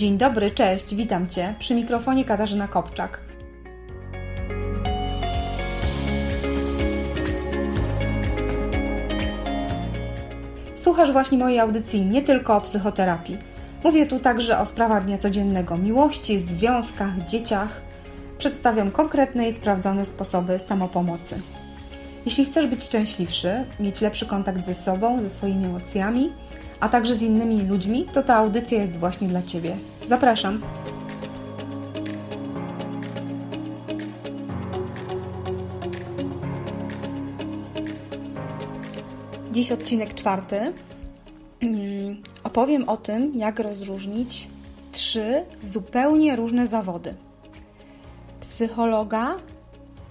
Dzień dobry, cześć, witam Cię. Przy mikrofonie Katarzyna Kopczak. Słuchasz właśnie mojej audycji nie tylko o psychoterapii. Mówię tu także o sprawach dnia codziennego miłości, związkach, dzieciach. Przedstawiam konkretne i sprawdzone sposoby samopomocy. Jeśli chcesz być szczęśliwszy, mieć lepszy kontakt ze sobą, ze swoimi emocjami, a także z innymi ludźmi, to ta audycja jest właśnie dla Ciebie. Zapraszam. Dziś odcinek czwarty. Mm, Opowiem o tym, jak rozróżnić trzy zupełnie różne zawody: psychologa,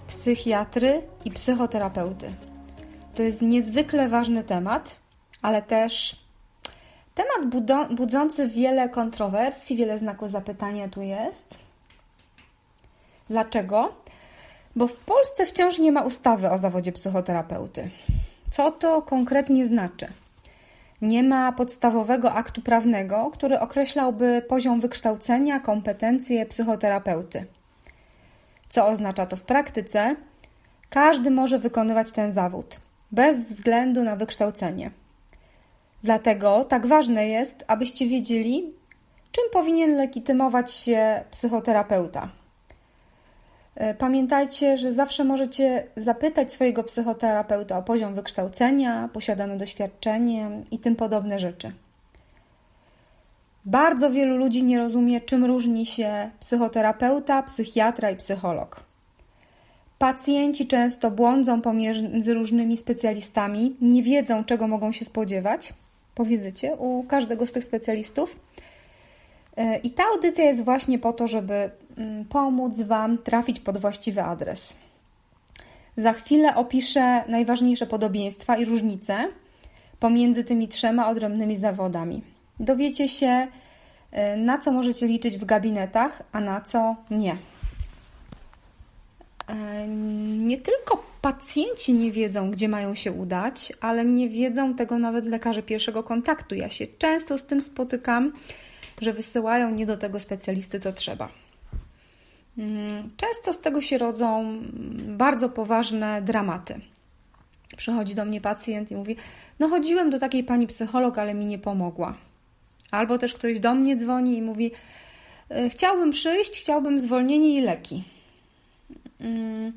psychiatry i psychoterapeuty. To jest niezwykle ważny temat, ale też temat budzący wiele kontrowersji, wiele znaków zapytania tu jest. Dlaczego? Bo w Polsce wciąż nie ma ustawy o zawodzie psychoterapeuty. Co to konkretnie znaczy? Nie ma podstawowego aktu prawnego, który określałby poziom wykształcenia, kompetencje psychoterapeuty. Co oznacza to w praktyce? Każdy może wykonywać ten zawód, bez względu na wykształcenie. Dlatego tak ważne jest, abyście wiedzieli, czym powinien legitymować się psychoterapeuta. E, Pamiętajcie, że zawsze możecie zapytać swojego psychoterapeuta o poziom wykształcenia, posiadane doświadczenie i tym podobne rzeczy. Bardzo wielu ludzi nie rozumie, czym różni się psychoterapeuta, psychiatra i psycholog. Pacjenci często błądzą pomiędzy różnymi specjalistami, nie wiedzą, czego mogą się spodziewać po wizycie u każdego z tych specjalistów. E, I ta audycja jest właśnie po to, żeby mm, pomóc Wam trafić pod właściwy adres. Za chwilę opiszę najważniejsze podobieństwa i różnice pomiędzy tymi trzema odrębnymi zawodami. Dowiecie się, e, na co możecie liczyć w gabinetach, a na co nie. E, Nie tylko pacjenci nie wiedzą, gdzie mają się udać, ale nie wiedzą tego nawet lekarze pierwszego kontaktu. Ja się często z tym spotykam, że wysyłają nie do tego specjalisty, co trzeba. Mm, Często z tego się rodzą bardzo poważne dramaty. Przychodzi do mnie pacjent i mówi: No, chodziłem do takiej pani psycholog, ale mi nie pomogła. Albo też ktoś do mnie dzwoni i mówi: "E, Chciałbym przyjść, chciałbym zwolnienie i leki. Mm,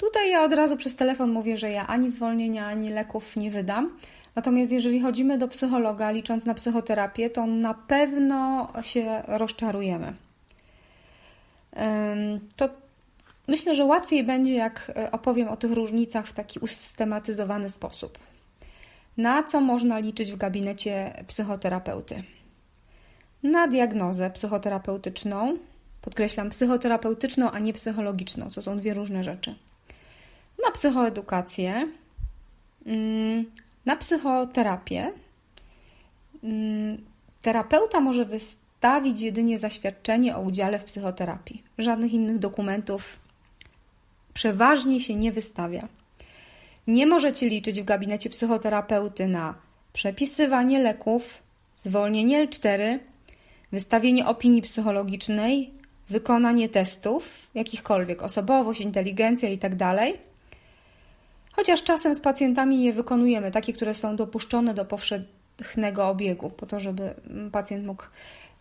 Tutaj ja od razu przez telefon mówię, że ja ani zwolnienia, ani leków nie wydam. Natomiast jeżeli chodzimy do psychologa, licząc na psychoterapię, to na pewno się rozczarujemy. To myślę, że łatwiej będzie, jak e, opowiem o tych różnicach w taki usystematyzowany sposób. Na co można liczyć w gabinecie psychoterapeuty? Na diagnozę psychoterapeutyczną, podkreślam psychoterapeutyczną, a nie psychologiczną, to są dwie różne rzeczy. Na psychoedukację, mm, na psychoterapię. Mm, Terapeuta może wystawić jedynie zaświadczenie o udziale w psychoterapii. Żadnych innych dokumentów przeważnie się nie wystawia. Nie możecie liczyć w gabinecie psychoterapeuty na przepisywanie leków, zwolnienie L4, wystawienie opinii psychologicznej, wykonanie testów, jakichkolwiek, osobowość, inteligencja itd. Chociaż czasem z pacjentami je wykonujemy, takie, które są dopuszczone do powszechnego obiegu, po to, żeby pacjent mógł.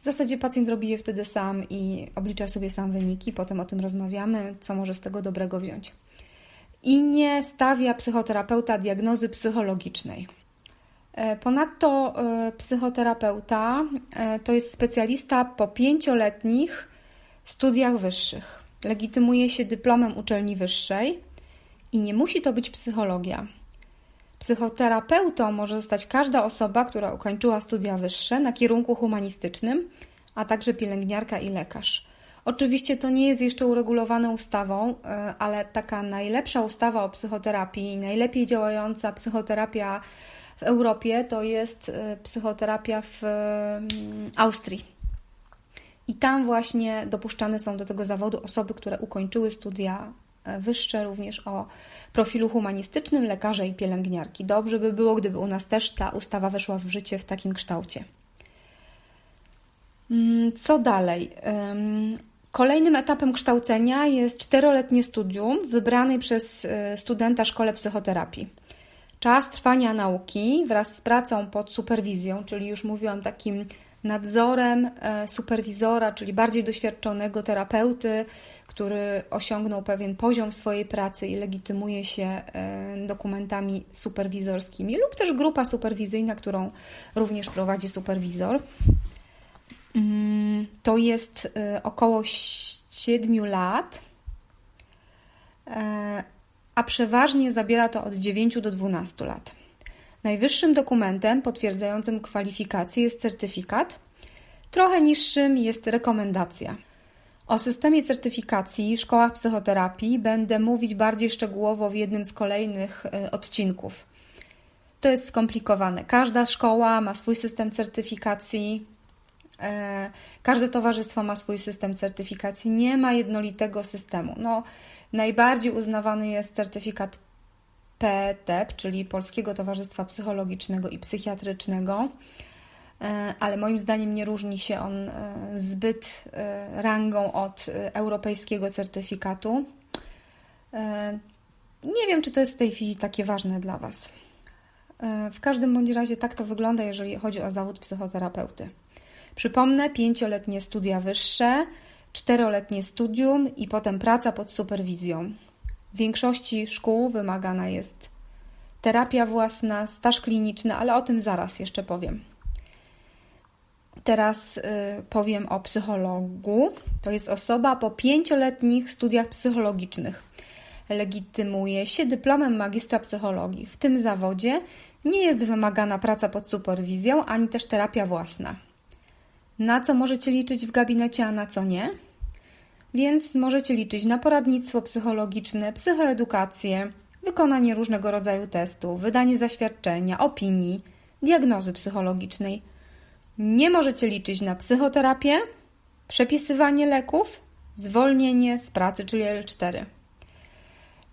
W zasadzie pacjent robi je wtedy sam i oblicza sobie sam wyniki, potem o tym rozmawiamy, co może z tego dobrego wziąć. I nie stawia psychoterapeuta diagnozy psychologicznej. E, Ponadto e, psychoterapeuta e, to jest specjalista po pięcioletnich studiach wyższych. Legitymuje się dyplomem uczelni wyższej i nie musi to być psychologia. Psychoterapeutą może zostać każda osoba, która ukończyła studia wyższe na kierunku humanistycznym, a także pielęgniarka i lekarz. Oczywiście to nie jest jeszcze uregulowane ustawą, e, ale taka najlepsza ustawa o psychoterapii, najlepiej działająca psychoterapia w Europie to jest e, psychoterapia w Austrii. I tam właśnie dopuszczane są do tego zawodu osoby, które ukończyły studia e, wyższe, również o profilu humanistycznym, lekarze i pielęgniarki. Dobrze by było, gdyby u nas też ta ustawa weszła w życie w takim kształcie. Mm, Co dalej? Ym, Kolejnym etapem kształcenia jest czteroletnie studium w wybranej przez y, studenta szkole psychoterapii. Czas trwania nauki wraz z pracą pod superwizją, czyli już mówiłam takim nadzorem e, superwizora, czyli bardziej doświadczonego terapeuty, który osiągnął pewien poziom w swojej pracy i legitymuje się e, dokumentami superwizorskimi, lub też grupa superwizyjna, którą również prowadzi superwizor. Mm, To jest e, około 7 lat, a przeważnie zabiera to od 9 do 12 lat. Najwyższym dokumentem potwierdzającym kwalifikacje jest certyfikat, trochę niższym jest rekomendacja. O systemie certyfikacji w szkołach psychoterapii będę mówić bardziej szczegółowo w jednym z kolejnych e, odcinków. To jest skomplikowane. Każda szkoła ma swój system certyfikacji, e, każde towarzystwo ma swój system certyfikacji. Nie ma jednolitego systemu. No, najbardziej uznawany jest certyfikat PTEP, czyli Polskiego Towarzystwa Psychologicznego i Psychiatrycznego, e, ale moim zdaniem nie różni się on e, zbyt e, rangą od e, europejskiego certyfikatu. E, Nie wiem, czy to jest w tej chwili takie ważne dla Was. E, W każdym bądź razie tak to wygląda, jeżeli chodzi o zawód psychoterapeuty. Przypomnę, pięcioletnie studia wyższe, czteroletnie studium i potem praca pod superwizją. W większości szkół wymagana jest terapia własna, staż kliniczny, ale o tym zaraz jeszcze powiem. Teraz y, powiem o psychologu. To jest osoba po pięcioletnich studiach psychologicznych. Legitymuje się dyplomem magistra psychologii. W tym zawodzie nie jest wymagana praca pod superwizją ani też terapia własna. Na co możecie liczyć w gabinecie, a na co nie? Więc możecie liczyć na poradnictwo psychologiczne, psychoedukację, wykonanie różnego rodzaju testów, wydanie zaświadczenia, opinii, diagnozy psychologicznej. Nie możecie liczyć na psychoterapię, przepisywanie leków, zwolnienie z pracy, czyli L4.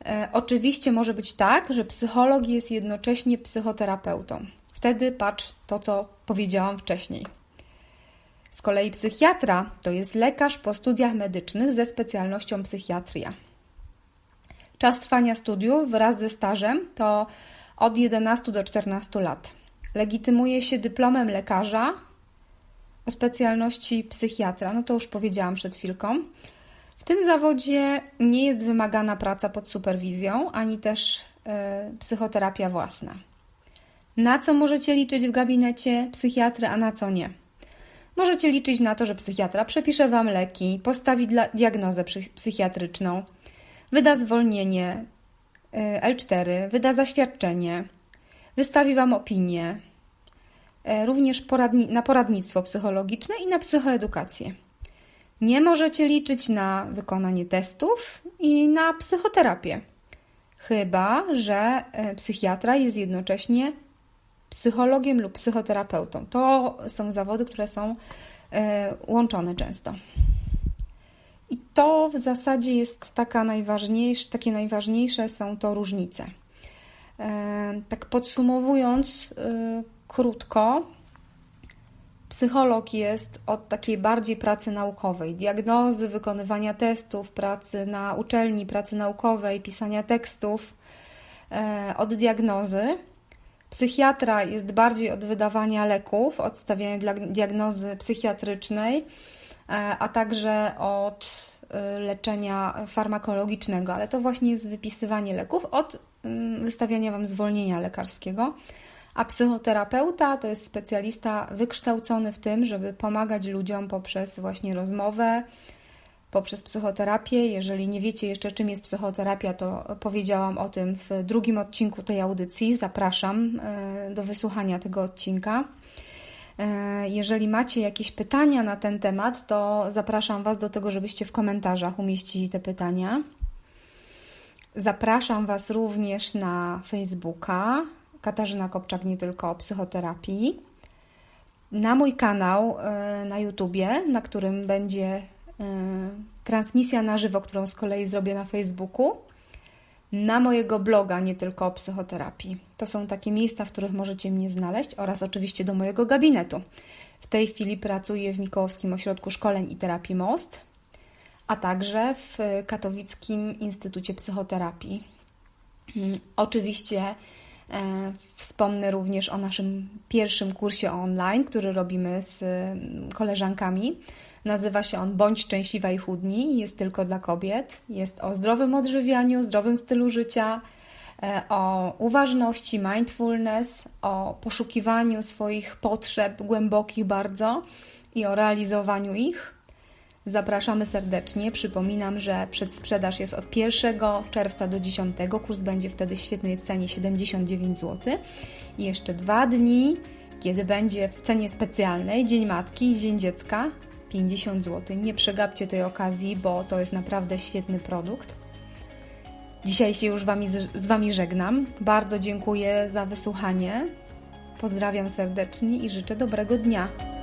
E, oczywiście może być tak, że psycholog jest jednocześnie psychoterapeutą. Wtedy patrz to, co powiedziałam wcześniej. Z kolei psychiatra to jest lekarz po studiach medycznych ze specjalnością psychiatria. Czas trwania studiów wraz ze stażem to od 11 do 14 lat. Legitymuje się dyplomem lekarza o specjalności psychiatra. No to już powiedziałam przed chwilką. W tym zawodzie nie jest wymagana praca pod superwizją, ani też y, psychoterapia własna. Na co możecie liczyć w gabinecie psychiatry, a na co nie? Możecie liczyć na to, że psychiatra przepisze Wam leki, postawi diagnozę psy- psychiatryczną, wyda zwolnienie y, L4, wyda zaświadczenie, wystawi Wam opinię, y, również poradni- na poradnictwo psychologiczne i na psychoedukację. Nie możecie liczyć na wykonanie testów i na psychoterapię, chyba że y, psychiatra jest jednocześnie psychologiem lub psychoterapeutą. To są zawody, które są e, łączone często. I to w zasadzie jest taka najważniejsze, takie najważniejsze są to różnice. E, tak podsumowując e, krótko, psycholog jest od takiej bardziej pracy naukowej, diagnozy, wykonywania testów, pracy na uczelni, pracy naukowej, pisania tekstów, od diagnozy. Psychiatra jest bardziej od wydawania leków, od stawiania diagnozy psychiatrycznej, e, a także od e, leczenia farmakologicznego, ale to właśnie jest wypisywanie leków od mm, wystawiania Wam zwolnienia lekarskiego. A psychoterapeuta to jest specjalista wykształcony w tym, żeby pomagać ludziom poprzez właśnie rozmowę, poprzez psychoterapię. Jeżeli nie wiecie jeszcze, czym jest psychoterapia, to powiedziałam o tym w drugim odcinku tej audycji. Zapraszam e, do wysłuchania tego odcinka. E, Jeżeli macie jakieś pytania na ten temat, to zapraszam Was do tego, żebyście w komentarzach umieścili te pytania. Zapraszam Was również na Facebooka Katarzyna Kopczak, nie tylko o psychoterapii. Na mój kanał e, na YouTubie, na którym będzie transmisja na żywo, którą z kolei zrobię na Facebooku. Na mojego bloga, nie tylko o psychoterapii. To są takie miejsca, w których możecie mnie znaleźć oraz oczywiście do mojego gabinetu. W tej chwili pracuję w Mikołowskim Ośrodku Szkoleń i Terapii Most, a także w Katowickim Instytucie Psychoterapii. Mm, Oczywiście e, wspomnę również o naszym pierwszym kursie online, który robimy z mm, koleżankami. Nazywa się on Bądź szczęśliwa i chudnij. Jest tylko dla kobiet. Jest o zdrowym odżywianiu, zdrowym stylu życia, e, o uważności, mindfulness, o poszukiwaniu swoich potrzeb głębokich bardzo i o realizowaniu ich. Zapraszamy serdecznie. Przypominam, że przedsprzedaż jest od 1 czerwca do 10. Kurs będzie wtedy w świetnej cenie 79 zł. I jeszcze dwa dni, kiedy będzie w cenie specjalnej Dzień Matki i Dzień Dziecka 50 zł. Nie przegapcie tej okazji, bo to jest naprawdę świetny produkt. Dzisiaj się już wami, z Wami żegnam. Bardzo dziękuję za wysłuchanie. Pozdrawiam serdecznie i życzę dobrego dnia.